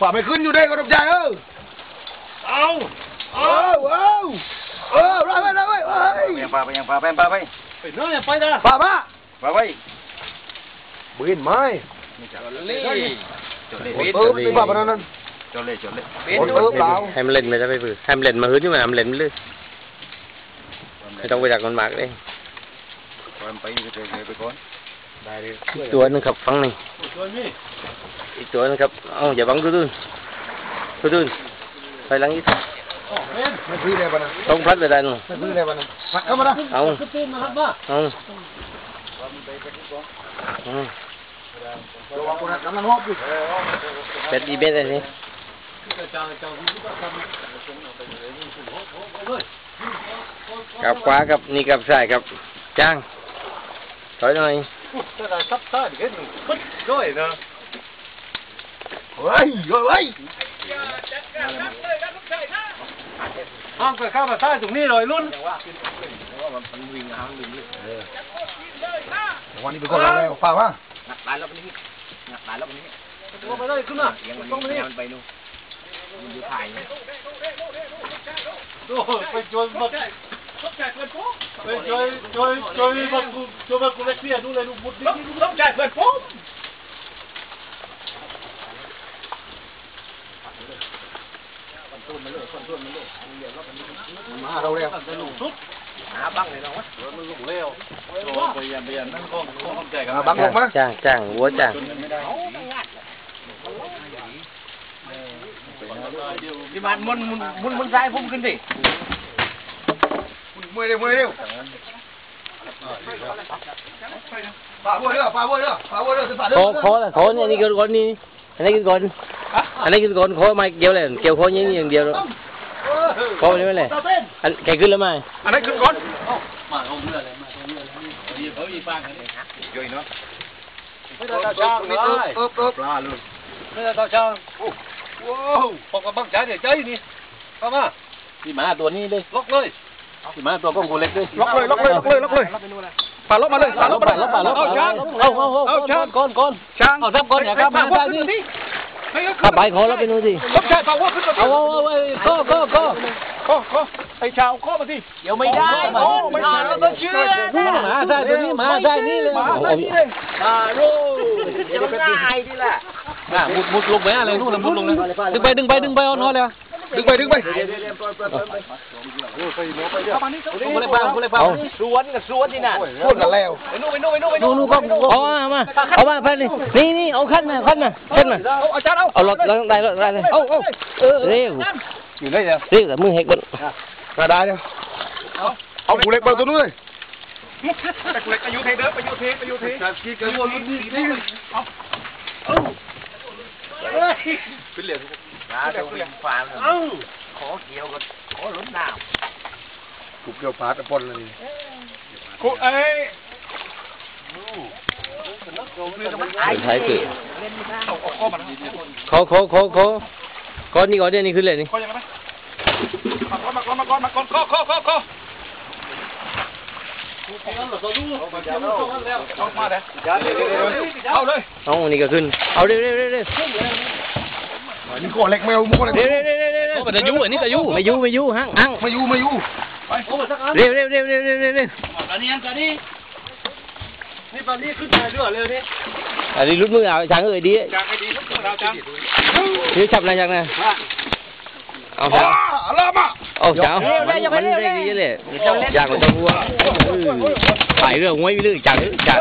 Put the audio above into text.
ฝ่าไม่ขึ้นอยู่ได้ก็ต้องใจเออเอาเออเออเออไรไปไรไปเฮ้ยยังปลาไปยังปลาไปปลาไปไปน้อยไปนะฝ่ามาปลาไปบินไหมเล่จดเลยเออเป็นฝ่าปนั้นจดเลยจดเลยเออเปล่าให้มันเล่นไปจะไปฝืนให้มันเล่นมาหื้นที่มันมันเล่นไปเลยไม่ต้องไปจากมันมากเลยปล่อยมันไปเฉยๆไปก่อน อีกตัวหนึงครับฟังหนึ่งตัวนี้อีกตัวหนึงครับเอาอย่าบังตุ้นตุ้นตุ้นไปหลังอีกอ๋อเล่นไม่พื้นเลยปะนะต้องพัดไปได้หนูไม่พื้นเลยปะนะมาเข้ามานะเอากระตุ้นนะครับมาเอาเอาระวังคนนั้นกำลังหอบอยู่เป็ดอีเบ็ดอะไรนี่จะจางจางที่ก็ทำเลยกับขวากับนี่กับซ้ายกับจ้างถอยหน่อย จะได้ซับซ้ายเห็นปึ๊ดด้วยนะเฮ้ยเฮ้ยห้างไปข้ามาซ้าตรงนี้เลยรุ่นวันนี้เป็นคนเราแล้วฝ่ามาตายแล้วนี่ตายแล้วนี่ตัวไปได้ขึ้นมายังมันต้องไปนี่มันไปนู่นมันอยู่ถ่ายนี่โอ้ไปจอยมาไปจอยจอยจอยมากูจอยมากูเล็กเพี้ยดูเลยดูมุดนี่ต้องจ่ายเพื่อนผมมาเราแล้วหมัน ลงเร็วโอ้ไปยันไปยันนั่นข้องข้องใจกันบังลงมาจ้างจ้างวัวจ้างที่มันมุนมุนมุนมุนซ้ายพุ่ มขึ้นดิมวยเร็วมวยเร็วฝ่าวัวเด้อฝ่าวัวเด้อฝ่าวัวเด้อฝ่าเด้ออคอละคอเนี่ยนี่คือก้อนนี่อันนี้คือก้อนอันนี้คือก้อนคอม่เกี่ยวเลยเกี่ยวคอย่างนี้อย่างเดียวคอนี่ไม่เลยอันแกขึ้นแล้วไหมอันนั้นขึ้นก่อนมาเอาเรือเลยมาเอาเรือเลยดีเขาอีฟังกันเลยย่อยเนาะไม่ได้ต่อช่างเลยเอิบเอิบปลาเลยไม่ได้ต่อช่างว้าวพอกำบังใจเดี๋ยวใจนี่เข้ามาที่หมาตัวนี้เลยล็อกเลย ที่มาตัวก้องกูเล็กด้วยล็อกเลยล็อกเลยล็อกเลยล็อกเลยฝ่าล็อกมาเลยฝ่าล็อกมาแล้วป่าแล้วเอาช้างเอาเอาเอาเอาช้างก้อนก้อนช้างเอาทับก้อนอย่าครับมาได้นี่ให้เขาขับไปขอแล้วไปนู่นสิล็อกชายฝ่าวัวขึ้นมาเอาเอาเอาไอ้ก็ก็ก็ข้อข้อไอ้ชาวข้อมาที่เดี๋ยวไม่ได้โอ้ไม่ได้แล้วก็เชื่อมาได้ตัวนี้มาได้นี่เลยมาได้นี่เลยอ่าโร่เดี๋ยวง่ายดีแหละอะมุดมุดลงไปอะไรนู่นมุดลงนะดึงไปดึงไปดึงไปเอาหน่อยเลย ดึงไปดึงไปเลยเปล่ากูเลยเปล่าสวนกับสวนที่นั่นพูดกันแล้วไปนู่นไปนู่นไปนู่นไปนู่นู่นนนู่นก็เอามามาเอามาไปนี่นี่นี่เอาขั้นมาขั้นมาขั้นมาเอาอาจารย์เอาเอารถรถได้รถได้เลยเอาเอาเร็วอยู่ได้ยังเร็วแต่มึงเห็นกันมาได้ยังเอากูเล็กเปิดตัวนู้นเลยแต่กูเล็กอายุเทเด้ออายุเทอายุเทจากที่เกิดวันนี้นี่เอาเอาเป็นเหลี่ยม นะจะวิ่งฟาร์มเอ้าขอเกี่ยวกับขอล้นน้กูเกี่ยวพาตะปนเลยกูเอ้ยใช่คือเอาเอาข้อมันขอขอขอขอขอนี่ก่อนเนี่ยนี่คืออะไรนี่ข้อยังไงมาก่อนมาก่อนมาก่อนมาก่อนข้อข้อข้อข้อเอาเราดูเอาเจ้าลูกกันแล้วเอามาเลยเอาเลยเอานี่ก็ขึ้น เอาเร็วเร็วเร็วเร็ว นี่ข้อเล็กไม่เอาข้อเล็กเร็วเร็วเร็วเร็วเร็วเร็วจะยุ่อันนี้จะยุ่ไม่ยุ่ไม่ยุ่ฮังฮังไม่อยู่ไม่อยู่ไปโอ้สักอันเร็วเร็วเร็วเร็วเร็วเร็วเร็วอันนี้อันนี้นี่ตอนนี้ขึ้นมาเรื่อยเลยนี่อันนี้ลุกมือเอาช้างเอ้ยดีจางให้ดีดาวจางเดี๋ยจับอะไรจังนะเอาอ๋อช้างลามาเอาช้างมันเร่งเยอะเลยอยากมันต้องวัวถ่ายเรื่องไว้เรื่องจังจัง